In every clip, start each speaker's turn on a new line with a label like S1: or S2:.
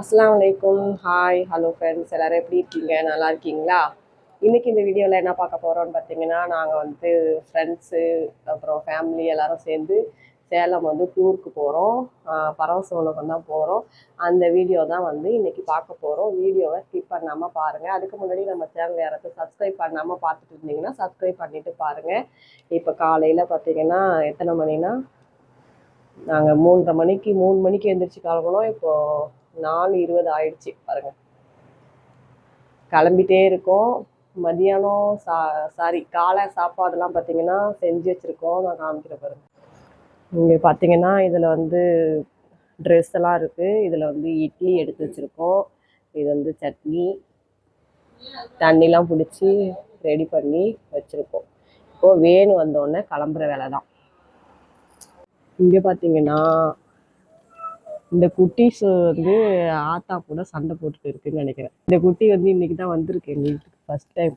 S1: அஸ்லாம் வலைக்கும் hi hello friends எல்லோரும் எப்படி இருக்கீங்க நல்லா இருக்கீங்களா இன்றைக்கி இந்த வீடியோவில் என்ன பார்க்க போகிறோம்னு பார்த்தீங்கன்னா நாங்கள் வந்து ஃப்ரெண்ட்ஸு அப்புறம் ஃபேமிலி எல்லோரும் சேர்ந்து சேலம் வந்து டூருக்கு போகிறோம் பரவசோலகம் தான் போகிறோம் அந்த வீடியோ தான் வந்து இன்றைக்கி பார்க்க போகிறோம் வீடியோவை ஸ்கிப் பண்ணாமல் பாருங்கள் அதுக்கு முன்னாடி நம்ம சேனல் யாராவது சப்ஸ்கிரைப் பண்ணாமல் பார்த்துட்டு இருந்தீங்கன்னா சப்ஸ்கிரைப் பண்ணிவிட்டு பாருங்கள் இப்போ காலையில் பார்த்தீங்கன்னா எத்தனை மணினா நாங்கள் மூன்றரை மணிக்கு மூணு மணிக்கு எழுந்திரிச்சு கிளம்பணும் இப்போது நாலு இருபது ஆயிடுச்சு பாருங்க கிளம்பிட்டே இருக்கோம் மதியானம் சா சாரி காலை சாப்பாடுலாம் பார்த்தீங்கன்னா செஞ்சு வச்சுருக்கோம் நான் காமிக்கிற பாருங்க இங்கே பார்த்தீங்கன்னா இதில் வந்து ட்ரெஸ் எல்லாம் இருக்குது இதில் வந்து இட்லி எடுத்து வச்சுருக்கோம் இது வந்து சட்னி தண்ணிலாம் பிடிச்சி ரெடி பண்ணி வச்சுருக்கோம் இப்போது வேன் வந்தோடனே கிளம்புற வேலை தான் இங்கே பார்த்தீங்கன்னா இந்த குட்டிஸ் வந்து ஆத்தா கூட சண்டை போட்டுட்டு இருக்குன்னு நினைக்கிறேன் இந்த குட்டி வந்து இன்னைக்கு தான் வந்திருக்கு எங்கள் வீட்டுக்கு ஃபர்ஸ்ட் டைம்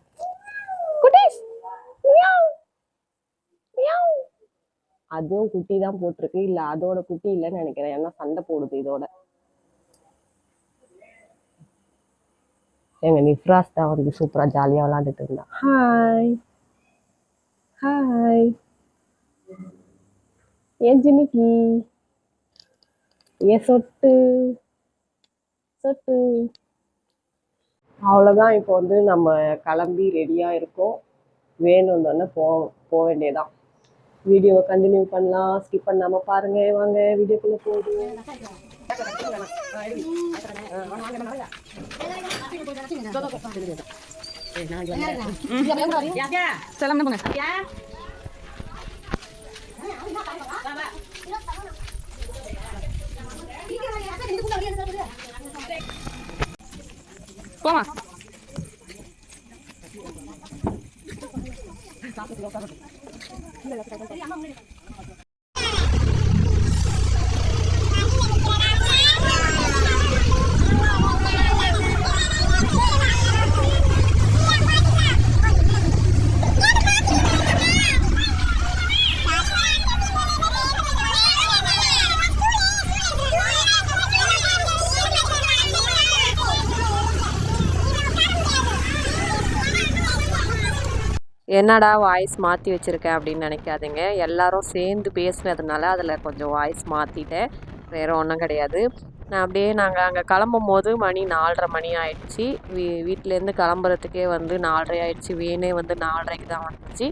S1: அதுவும் குட்டி தான் போட்டிருக்கு இல்லை அதோட குட்டி இல்லைன்னு நினைக்கிறேன் ஏன்னா சண்டை போடுது இதோட எங்க நிஃப்ராஸ் தான் வந்து சூப்பராக ஜாலியாக விளாண்டுட்டு இருந்தா ஹாய் ஹாய் ஏன் ஜிமிக்கி இங்கே சொட்டு சொட்டு அவ்வளோதான் இப்போ வந்து நம்ம கிளம்பி ரெடியாக இருக்கோம் வேணும்னு போ போக வேண்டியதான் வீடியோவை கண்டினியூ பண்ணலாம் ஸ்கிப் பண்ணாமல் பாருங்கள் வாங்க வீடியோக்குள்ளே போகுது சொல்லுங்க 光吗？என்னடா வாய்ஸ் மாற்றி வச்சுருக்கேன் அப்படின்னு நினைக்காதீங்க எல்லாரும் சேர்ந்து பேசுனதுனால அதில் கொஞ்சம் வாய்ஸ் மாற்றிட்டேன் வேறு ஒன்றும் கிடையாது நான் அப்படியே நாங்கள் அங்கே கிளம்பும் போது மணி நாலரை மணி ஆயிடுச்சு வீ வீட்டிலேருந்து கிளம்புறதுக்கே வந்து நாலரை ஆயிடுச்சு வீணே வந்து நாலரைக்கு தான் வந்துச்சு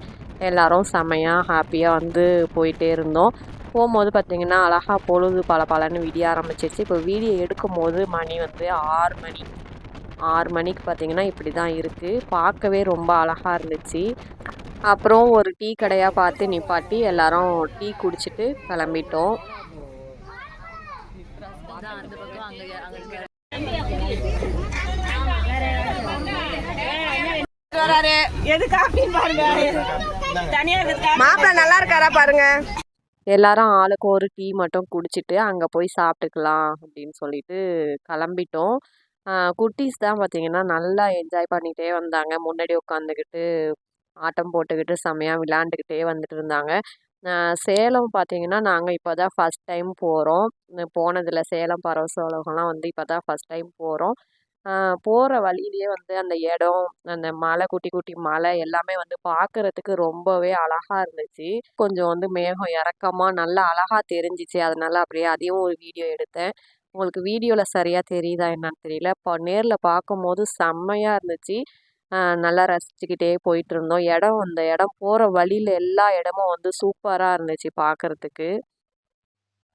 S1: எல்லோரும் செமையாக ஹாப்பியாக வந்து போயிட்டே இருந்தோம் போகும்போது பார்த்திங்கன்னா அழகாக பொழுது பல பலன்னு விடிய ஆரம்பிச்சிருச்சு இப்போ வீடியோ எடுக்கும் போது மணி வந்து ஆறு மணி ஆறு மணிக்கு பார்த்தீங்கன்னா இப்படி தான் இருக்குது பார்க்கவே ரொம்ப அழகாக இருந்துச்சு அப்புறம் ஒரு டீ கடையாக பார்த்து நிப்பாட்டி எல்லாரும் டீ குடிச்சிட்டு கிளம்பிட்டோம் மாப்பிள்ள நல்லா இருக்காரா பாருங்க எல்லாரும் ஆளுக்கு ஒரு டீ மட்டும் குடிச்சிட்டு அங்கே போய் சாப்பிட்டுக்கலாம் அப்படின்னு சொல்லிட்டு கிளம்பிட்டோம் குட்டீஸ் தான் பார்த்தீங்கன்னா நல்லா என்ஜாய் பண்ணிகிட்டே வந்தாங்க முன்னாடி உட்காந்துக்கிட்டு ஆட்டம் போட்டுக்கிட்டு செம்மையாக விளாண்டுக்கிட்டே வந்துட்டு இருந்தாங்க சேலம் பார்த்திங்கன்னா நாங்கள் இப்போ தான் ஃபஸ்ட் டைம் போகிறோம் போனதில் சேலம் பரவசோலகம்லாம் வந்து இப்போ தான் ஃபஸ்ட் டைம் போகிறோம் போகிற வழியிலேயே வந்து அந்த இடம் அந்த மலை குட்டி குட்டி மலை எல்லாமே வந்து பார்க்குறதுக்கு ரொம்பவே அழகாக இருந்துச்சு கொஞ்சம் வந்து மேகம் இறக்கமாக நல்லா அழகாக தெரிஞ்சிச்சு அதனால அப்படியே அதையும் ஒரு வீடியோ எடுத்தேன் உங்களுக்கு வீடியோவில் சரியாக தெரியுதா என்னன்னு தெரியல இப்போ நேரில் பார்க்கும்போது செம்மையாக இருந்துச்சு நல்லா ரசிச்சுக்கிட்டே போயிட்டு இருந்தோம் இடம் அந்த இடம் போகிற வழியில் எல்லா இடமும் வந்து சூப்பராக இருந்துச்சு பார்க்குறதுக்கு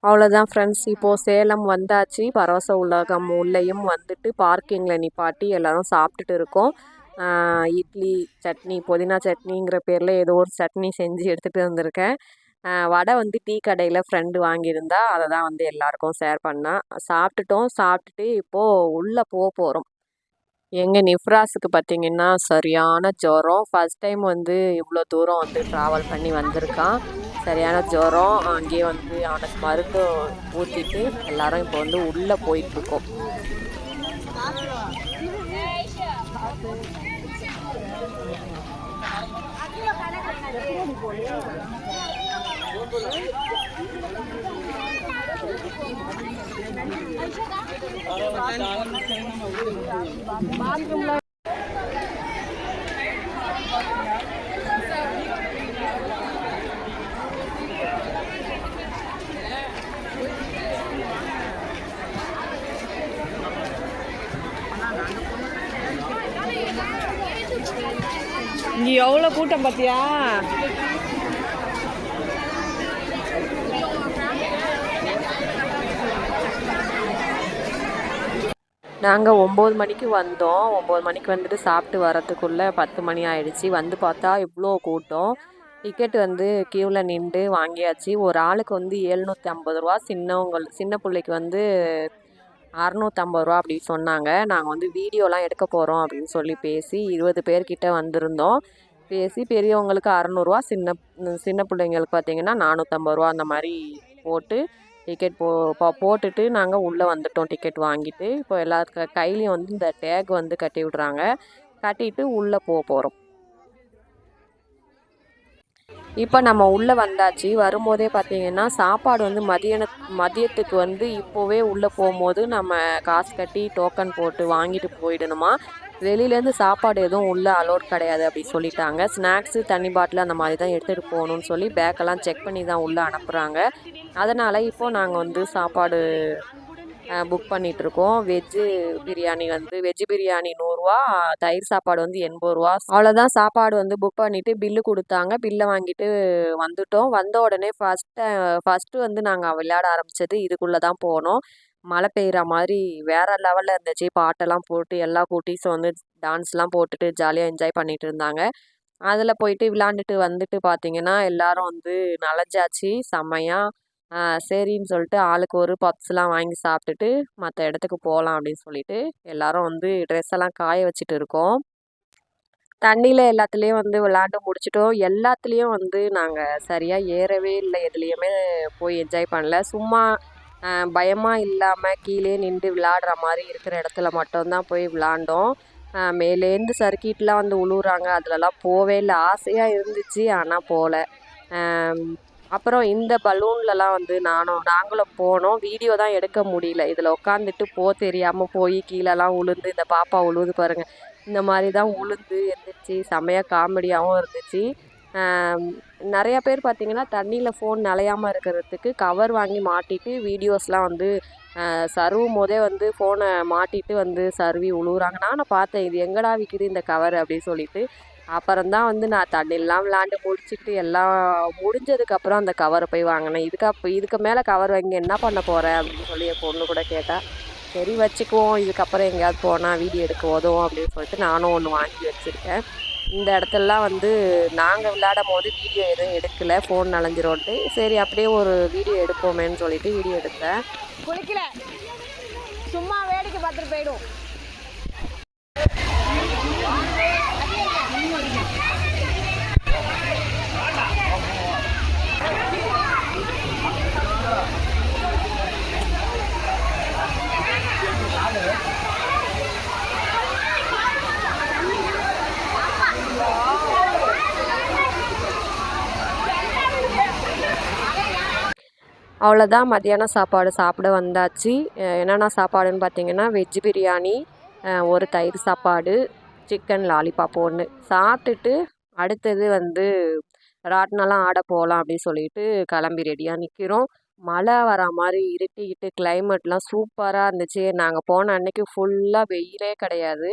S1: அவ்வளோதான் ஃப்ரெண்ட்ஸ் இப்போது சேலம் வந்தாச்சு பரவச உலகம் உள்ளேயும் வந்துட்டு பார்க்கிங்கில் நிப்பாட்டி எல்லோரும் சாப்பிட்டுட்டு இருக்கோம் இட்லி சட்னி புதினா சட்னிங்கிற பேரில் ஏதோ ஒரு சட்னி செஞ்சு எடுத்துகிட்டு வந்திருக்கேன் வடை வந்து டீ கடையில் ஃப்ரெண்டு வாங்கியிருந்தா அதை தான் வந்து எல்லாருக்கும் ஷேர் பண்ணேன் சாப்பிட்டுட்டோம் சாப்பிட்டுட்டு இப்போது உள்ளே போக போகிறோம் எங்கள் நிஃப்ராஸுக்கு பார்த்திங்கன்னா சரியான ஜுரம் ஃபஸ்ட் டைம் வந்து இவ்வளோ தூரம் வந்து ட்ராவல் பண்ணி வந்திருக்கான் சரியான ஜுரம் அங்கேயே வந்து அவனுக்கு மருந்து ஊற்றிட்டு எல்லாரும் இப்போ வந்து உள்ளே போயிட்டுருக்கோம் Thank பாத்ரூம்ல இங்கே எவ்வளோ கூட்டம் பார்த்தியா நாங்கள் ஒம்பது மணிக்கு வந்தோம் ஒம்பது மணிக்கு வந்துட்டு சாப்பிட்டு வரத்துக்குள்ளே பத்து மணி ஆயிடுச்சு வந்து பார்த்தா இவ்வளோ கூட்டம் டிக்கெட் வந்து கியூவில் நின்று வாங்கியாச்சு ஒரு ஆளுக்கு வந்து ஏழ்நூற்றி ஐம்பது ரூபா சின்னவங்க சின்ன பிள்ளைக்கு வந்து அறநூற்றம்பது ரூபா அப்படி சொன்னாங்க நாங்கள் வந்து வீடியோலாம் எடுக்க போகிறோம் அப்படின்னு சொல்லி பேசி இருபது பேர்கிட்ட வந்திருந்தோம் பேசி பெரியவங்களுக்கு அறநூறுவா சின்ன சின்ன பிள்ளைங்களுக்கு பார்த்தீங்கன்னா நானூற்றம்பது ரூபா அந்த மாதிரி போட்டு டிக்கெட் போ போ போட்டுட்டு நாங்கள் உள்ளே வந்துட்டோம் டிக்கெட் வாங்கிட்டு இப்போ எல்லா கையிலையும் வந்து இந்த டேக் வந்து கட்டி விட்றாங்க கட்டிட்டு உள்ளே போக போகிறோம் இப்போ நம்ம உள்ளே வந்தாச்சு வரும்போதே பார்த்தீங்கன்னா சாப்பாடு வந்து மதியான மதியத்துக்கு வந்து இப்போவே உள்ளே போகும்போது நம்ம காசு கட்டி டோக்கன் போட்டு வாங்கிட்டு போயிடணுமா வெளியிலேருந்து சாப்பாடு எதுவும் உள்ளே அலோட் கிடையாது அப்படின்னு சொல்லிட்டாங்க ஸ்நாக்ஸு தண்ணி பாட்டில் அந்த மாதிரி தான் எடுத்துகிட்டு போகணும்னு சொல்லி பேக்கெல்லாம் செக் பண்ணி தான் உள்ளே அனுப்புகிறாங்க அதனால் இப்போது நாங்கள் வந்து சாப்பாடு புக் பண்ணிகிட்ருக்கோம் வெஜ்ஜு பிரியாணி வந்து வெஜ்ஜு பிரியாணி நூறுரூவா தயிர் சாப்பாடு வந்து எண்பது ரூபா அவ்வளோதான் சாப்பாடு வந்து புக் பண்ணிவிட்டு பில்லு கொடுத்தாங்க பில்லை வாங்கிட்டு வந்துட்டோம் வந்த உடனே ஃபஸ்ட்டு ஃபஸ்ட்டு வந்து நாங்கள் விளையாட ஆரம்பித்தது இதுக்குள்ளே தான் போனோம் மழை பெய்கிற மாதிரி வேற லெவலில் இருந்துச்சு பாட்டெல்லாம் போட்டு எல்லா கூட்டீஸும் வந்து டான்ஸ்லாம் போட்டுட்டு ஜாலியாக என்ஜாய் பண்ணிகிட்டு இருந்தாங்க அதில் போயிட்டு விளாண்டுட்டு வந்துட்டு பார்த்தீங்கன்னா எல்லாரும் வந்து நலஞ்சாச்சு செம்மையாக சரின்னு சொல்லிட்டு ஆளுக்கு ஒரு பப்ஸ்லாம் வாங்கி சாப்பிட்டுட்டு மற்ற இடத்துக்கு போகலாம் அப்படின்னு சொல்லிட்டு எல்லாரும் வந்து ட்ரெஸ் எல்லாம் காய வச்சுட்டு இருக்கோம் தண்ணியில் எல்லாத்துலேயும் வந்து விளாண்டு முடிச்சிட்டோம் எல்லாத்துலேயும் வந்து நாங்கள் சரியாக ஏறவே இல்லை எதுலேயுமே போய் என்ஜாய் பண்ணல சும்மா பயமாக இல்லாமல் கீழே நின்று விளாடுற மாதிரி இருக்கிற இடத்துல மட்டும்தான் போய் விளாண்டோம் மேலேருந்து சர்க்கிட்லாம் வந்து உழுவுறாங்க அதிலலாம் போவே இல்லை ஆசையாக இருந்துச்சு ஆனால் போகல அப்புறம் இந்த பலூன்லலாம் வந்து நானும் நாங்களும் போனோம் வீடியோ தான் எடுக்க முடியல இதில் உட்காந்துட்டு போ தெரியாமல் போய் கீழேலாம் உளுந்து இந்த பாப்பா உழுவுது பாருங்கள் இந்த மாதிரி தான் உளுந்து இருந்துச்சு செமையாக காமெடியாகவும் இருந்துச்சு நிறையா பேர் பார்த்திங்கன்னா தண்ணியில் ஃபோன் நிலையாமல் இருக்கிறதுக்கு கவர் வாங்கி மாட்டிட்டு வீடியோஸ்லாம் வந்து சருவும் போதே வந்து ஃபோனை மாட்டிட்டு வந்து சருவி உழுவுறாங்க நானும் பார்த்தேன் இது எங்கடா விற்கிது இந்த கவர் அப்படின்னு சொல்லிட்டு அப்புறம்தான் வந்து நான் தண்ணியெல்லாம் விளாண்டு முடிச்சுட்டு எல்லாம் முடிஞ்சதுக்கப்புறம் அந்த கவரை போய் வாங்கினேன் இதுக்கு இதுக்கு மேலே கவர் வாங்கி என்ன பண்ண போகிறேன் அப்படின்னு சொல்லி என் பொண்ணு கூட கேட்டால் சரி வச்சுக்குவோம் இதுக்கப்புறம் எங்கேயாவது போனால் வீடியோ எடுக்க உதவும் அப்படின்னு சொல்லிட்டு நானும் ஒன்று வாங்கி வச்சுருக்கேன் இந்த இடத்துலலாம் வந்து நாங்கள் விளையாடும் போது வீடியோ எதுவும் எடுக்கலை ஃபோன் நனைஞ்சிரோன்ட்டு சரி அப்படியே ஒரு வீடியோ எடுப்போமேன்னு சொல்லிட்டு வீடியோ எடுத்தேன் குளிக்கல சும்மா வேடிக்கை பார்த்துட்டு போயிடும் அவ்வளோதான் மதியானம் சாப்பாடு சாப்பிட வந்தாச்சு என்னென்ன சாப்பாடுன்னு பார்த்தீங்கன்னா வெஜ் பிரியாணி ஒரு தயிர் சாப்பாடு சிக்கன் லாலிபாப் ஒன்று சாப்பிட்டுட்டு அடுத்தது வந்து ராட்னெல்லாம் ஆட போகலாம் அப்படின்னு சொல்லிட்டு கிளம்பி ரெடியாக நிற்கிறோம் மழை வர மாதிரி இருட்டிக்கிட்டு கிளைமேட்லாம் சூப்பராக இருந்துச்சு நாங்கள் போன அன்னைக்கு ஃபுல்லாக வெயிலே கிடையாது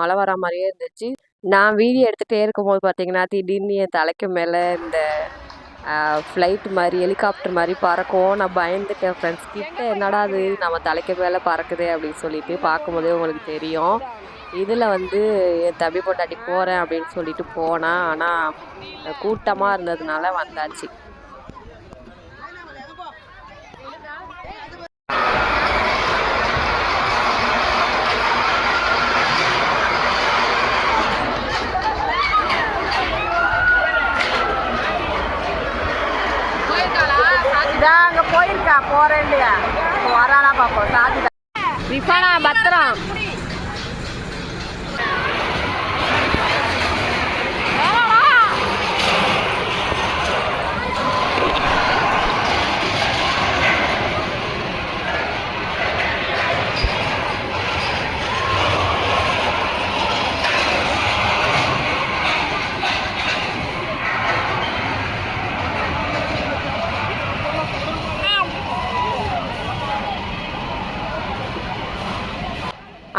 S1: மழை வர மாதிரியே இருந்துச்சு நான் வீடியோ எடுத்துகிட்டே இருக்கும்போது பார்த்தீங்கன்னா திடீர்னு என் தலைக்கு மேலே இந்த ஃப்ளைட் மாதிரி ஹெலிகாப்டர் மாதிரி பறக்கும் நான் பயந்துட்டேன் ஃப்ரெண்ட்ஸ் கிட்ட என்னடா அது நம்ம தலைக்கு மேலே பறக்குது அப்படின்னு சொல்லிட்டு பார்க்கும்போதே உங்களுக்கு தெரியும் இதில் வந்து என் தம்பி பொண்டாட்டி போகிறேன் அப்படின்னு சொல்லிட்டு போனேன் ஆனால் கூட்டமாக இருந்ததுனால வந்தாச்சு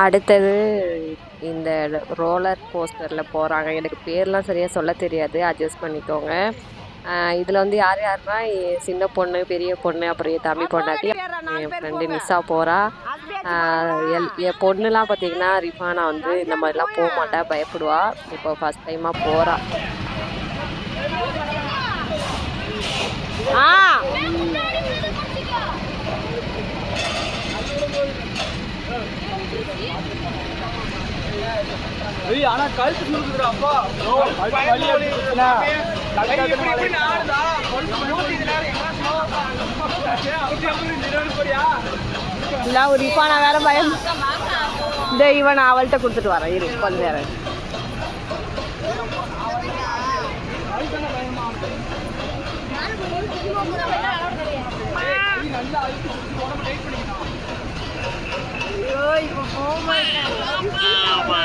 S1: அடுத்தது இந்த ரோலர் கோஸ்டரில் போகிறாங்க எனக்கு பேர்லாம் சரியாக சொல்ல தெரியாது அட்ஜஸ்ட் பண்ணிக்கோங்க இதில் வந்து யார் யாருன்னா சின்ன பொண்ணு பெரிய பொண்ணு அப்புறம் என் தம்பி பொண்டாட்டி என் ஃப்ரெண்டு மிஸ்ஸாக போகிறா எல் என் பொண்ணுலாம் பார்த்திங்கன்னா ரிஃபானா வந்து இந்த மாதிரிலாம் போக மாட்டேன் பயப்படுவா இப்போ ஃபஸ்ட் டைமாக போகிறா ஏய் ஆனா கழுத்து சுருக்குதுடா அப்பா கழுத்து வலி வந்துச்சுனா கழுத்து எப்படி நாடுதா இல்லை ஒரு இவன் அவள்கிட்ட கொடுத்துட்டு இரு கொஞ்ச நேரம் ஐயோ இப்போ போக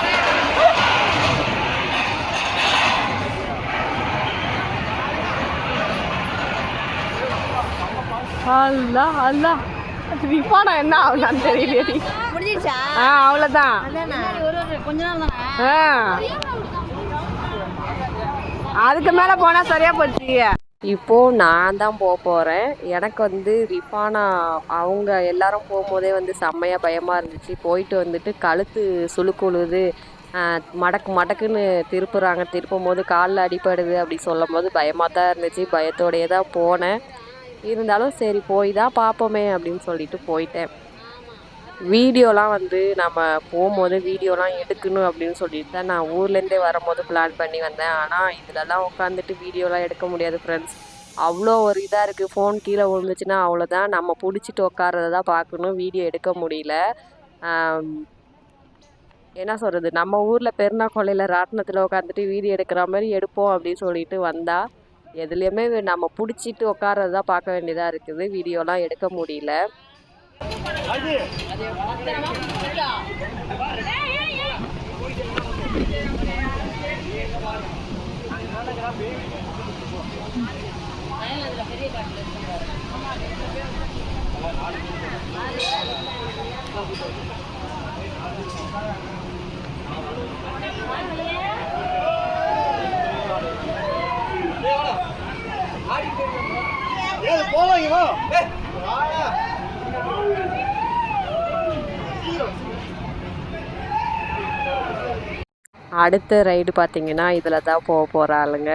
S1: அல்லா அல்லா என்ன ஆ அவ்வளோதான் ஆ அதுக்கு மேலே போனால் சரியாக போச்சு இப்போது நான் தான் போக போகிறேன் எனக்கு வந்து ரிஃபானா அவங்க எல்லாரும் போகும்போதே வந்து செம்மையாக பயமாக இருந்துச்சு போயிட்டு வந்துட்டு கழுத்து சுழுக்குழுது மடக்கு மடக்குன்னு திருப்புறாங்க திருப்பும் போது காலில் அடிப்படுது அப்படி சொல்லும் போது பயமாக தான் இருந்துச்சு பயத்தோடையே தான் போனேன் இருந்தாலும் சரி போய் தான் பார்ப்போமே அப்படின்னு சொல்லிட்டு போயிட்டேன் வீடியோலாம் வந்து நம்ம போகும்போது வீடியோலாம் எடுக்கணும் அப்படின்னு சொல்லிட்டு தான் நான் ஊர்லேருந்தே வரும்போது பிளான் பண்ணி வந்தேன் ஆனால் இதிலலாம் உட்காந்துட்டு வீடியோலாம் எடுக்க முடியாது ஃப்ரெண்ட்ஸ் அவ்வளோ ஒரு இதாக இருக்குது ஃபோன் கீழே விழுந்துச்சுன்னா அவ்வளோதான் நம்ம பிடிச்சிட்டு உட்காரத தான் பார்க்கணும் வீடியோ எடுக்க முடியல என்ன சொல்கிறது நம்ம ஊரில் பெருனா கொள்ளையில் ராட்டினத்தில் உட்காந்துட்டு வீடியோ எடுக்கிற மாதிரி எடுப்போம் அப்படின்னு சொல்லிட்டு வந்தால் எதுலையுமே நம்ம பிடிச்சிட்டு உட்காரதான் தான் பார்க்க வேண்டியதாக இருக்குது வீடியோலாம் எடுக்க முடியல அடுத்த ரைடு பார்த்தீங்கன்னா இதில் தான் போக போகிற ஆளுங்க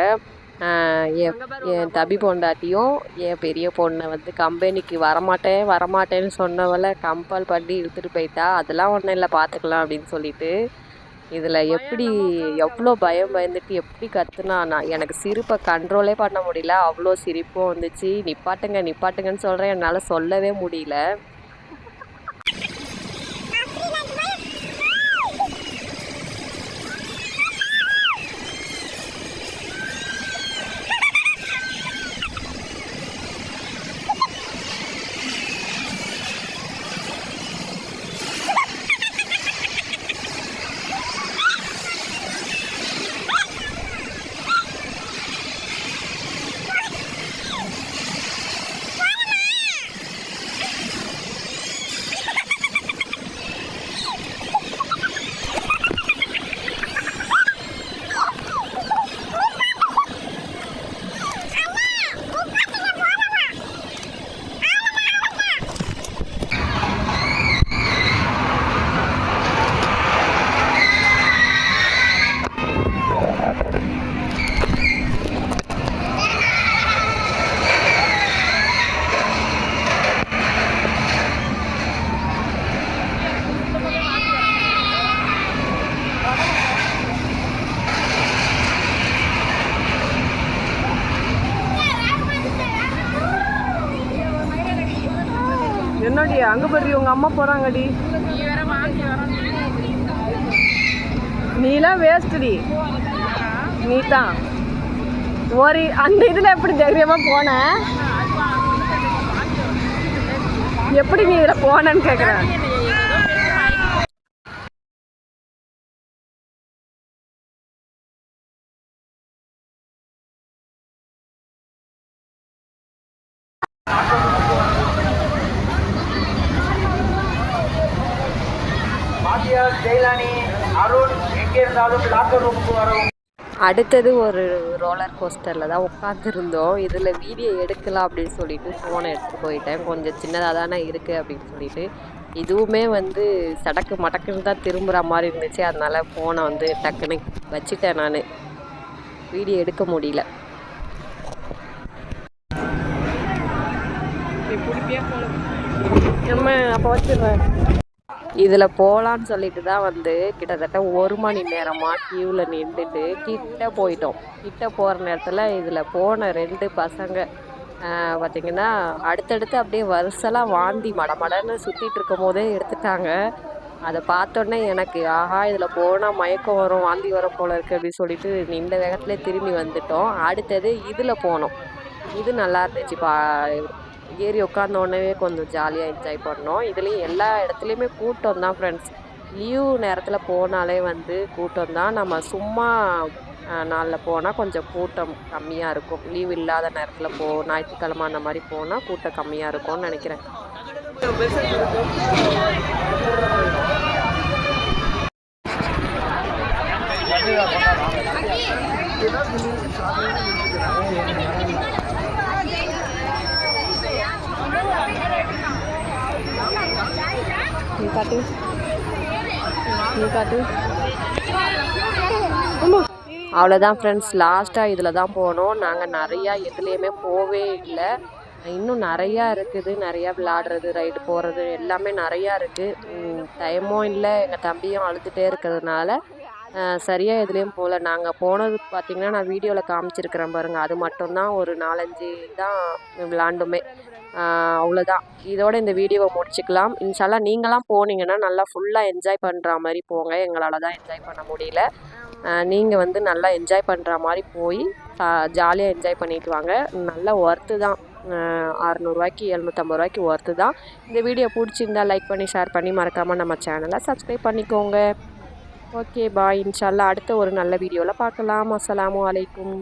S1: என் தபி பொண்டாட்டியும் என் பெரிய பொண்ணை வந்து கம்பெனிக்கு வரமாட்டேன் வரமாட்டேன்னு சொன்னவளை கம்பல் பண்ணி இழுத்துட்டு போயிட்டா அதெல்லாம் ஒன்றும் இல்லை பார்த்துக்கலாம் அப்படின்னு சொல்லிட்டு இதில் எப்படி எவ்வளோ பயம் பயந்துட்டு எப்படி கற்றுனா நான் எனக்கு சிரிப்பை கண்ட்ரோலே பண்ண முடியல அவ்வளோ சிரிப்பும் வந்துச்சு நிப்பாட்டுங்க நிப்பாட்டுங்கன்னு சொல்கிறேன் என்னால் சொல்லவே முடியல அவங்க அம்மா போறாங்கடி நீலாம் வேஸ்ட்டுடி நீ தான் ஒரு அந்த இதில் எப்படி தைரியமாக போன எப்படி நீ இதில் போனேன்னு கேட்குறேன் அடுத்தது ஒரு ரோலர் கோஸ்டரில் தான் உட்காந்துருந்தோம் இதில் வீடியோ எடுக்கலாம் அப்படின்னு சொல்லிட்டு ஃபோனை எடுத்து போயிட்டேன் கொஞ்சம் சின்னதாக தானே இருக்குது அப்படின்னு சொல்லிட்டு இதுவுமே வந்து சடக்கு மடக்குன்னு தான் திரும்புகிற மாதிரி இருந்துச்சு அதனால் ஃபோனை வந்து டக்குன்னு வச்சுட்டேன் நான் வீடியோ எடுக்க முடியல நம்ம அப்போ வச்சுருவேன் இதில் போகலான்னு சொல்லிட்டு தான் வந்து கிட்டத்தட்ட ஒரு மணி நேரமாக கியூவில் நின்றுட்டு கிட்ட போயிட்டோம் கிட்ட போகிற நேரத்தில் இதில் போன ரெண்டு பசங்க பார்த்திங்கன்னா அடுத்தடுத்து அப்படியே வருசலாக வாந்தி மடமடன்னு சுற்றிட்டு இருக்கும் போதே எடுத்துட்டாங்க அதை பார்த்தோன்னே எனக்கு ஆஹா இதில் போனால் மயக்கம் வரும் வாந்தி வரும் போல இருக்கு அப்படின்னு சொல்லிட்டு இந்த வேகத்துலேயே திரும்பி வந்துட்டோம் அடுத்தது இதில் போனோம் இது நல்லா இருந்துச்சு பா ஏறி உட்காந்த உடனே கொஞ்சம் ஜாலியாக என்ஜாய் பண்ணோம் இதுலேயும் எல்லா இடத்துலையுமே கூட்டம் தான் ஃப்ரெண்ட்ஸ் லீவு நேரத்தில் போனாலே வந்து கூட்டம் தான் நம்ம சும்மா நாளில் போனால் கொஞ்சம் கூட்டம் கம்மியாக இருக்கும் லீவ் இல்லாத நேரத்தில் போ ஞாயிற்றுக்கிழமை அந்த மாதிரி போனால் கூட்டம் கம்மியாக இருக்கும்னு நினைக்கிறேன் அவ்வளோதான் ஃப்ரெண்ட்ஸ் லாஸ்ட்டாக இதில் தான் போனோம் நாங்கள் நிறையா எதுலேயுமே போவே இல்லை இன்னும் நிறையா இருக்குது நிறையா விளாடுறது ரைடு போகிறது எல்லாமே நிறையா இருக்குது டைமும் இல்லை எங்கள் தம்பியும் அழுதுகிட்டே இருக்கிறதுனால சரியாக எதுலேயும் போகல நாங்கள் போனது பார்த்திங்கன்னா நான் வீடியோவில் காமிச்சிருக்கிறேன் பாருங்கள் அது மட்டும்தான் ஒரு நாலஞ்சு தான் விளாண்டுமே அவ்வளோதான் இதோட இந்த வீடியோவை முடிச்சுக்கலாம் இன்ஷால்லாம் நீங்களாம் போனீங்கன்னா நல்லா ஃபுல்லாக என்ஜாய் பண்ணுற மாதிரி போங்க எங்களால் தான் என்ஜாய் பண்ண முடியல நீங்கள் வந்து நல்லா என்ஜாய் பண்ணுற மாதிரி போய் ஜாலியாக என்ஜாய் பண்ணிட்டு வாங்க நல்லா ஒர்த்து தான் அறநூறுவாய்க்கு எழுநூற்றம்பது ரூபாய்க்கு ஒர்த்து தான் இந்த வீடியோ பிடிச்சிருந்தா லைக் பண்ணி ஷேர் பண்ணி மறக்காமல் நம்ம சேனலை சப்ஸ்கிரைப் பண்ணிக்கோங்க ஓகே பாய் இன்ஷால்லா அடுத்த ஒரு நல்ல வீடியோவில் பார்க்கலாம் அஸ்லாம் வலைக்கும்